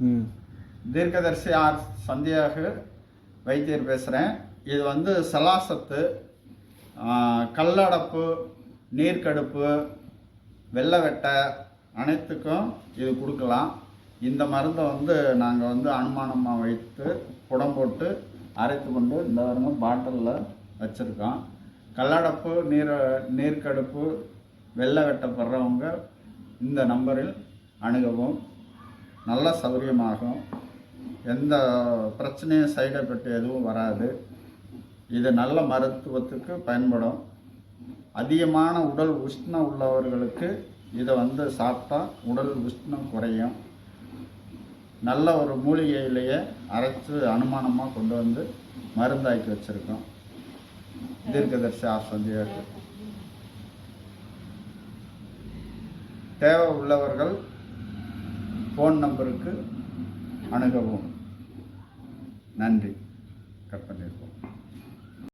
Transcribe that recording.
தீர்க்கதர்சி தீர்க்கதரிசி ஆர் சந்தியாக வைத்தியர் பேசுகிறேன் இது வந்து சலாசத்து கல்லடப்பு நீர்க்கடுப்பு வெள்ளை வெட்டை அனைத்துக்கும் இது கொடுக்கலாம். இந்த மருந்தை வந்து நாங்கள் வந்து அனுமானமாக வைத்து குடம் போட்டு அரைத்து கொண்டு இந்த வருங்க பாட்டிலில் வச்சுருக்கோம். கல்லடப்பு நீர் நீர்க்கடுப்பு வெள்ளை வெட்டப்படுறவங்க இந்த நம்பரில் அணுகவும். நல்ல சௌகரியமாகும். எந்த பிரச்சனையும் சைடு எஃபெக்ட் எதுவும் வராது. இது நல்ல மருத்துவத்துக்கு பயன்படும். அதிகமான உடல் உஷ்ணம் உள்ளவர்களுக்கு இதை வந்து சாப்பிட்டா உடல் உஷ்ணம் குறையும். நல்ல ஒரு மூலிகையிலேயே அரைச்சு அனுமானமாக கொண்டு வந்து மருந்தாக்கி வச்சுருக்கோம். தீர்க்கதரிசி ஆசந்தியாக தேவை உள்ளவர்கள் ஃபோன் நம்பருக்கு அணுகவும். நன்றி.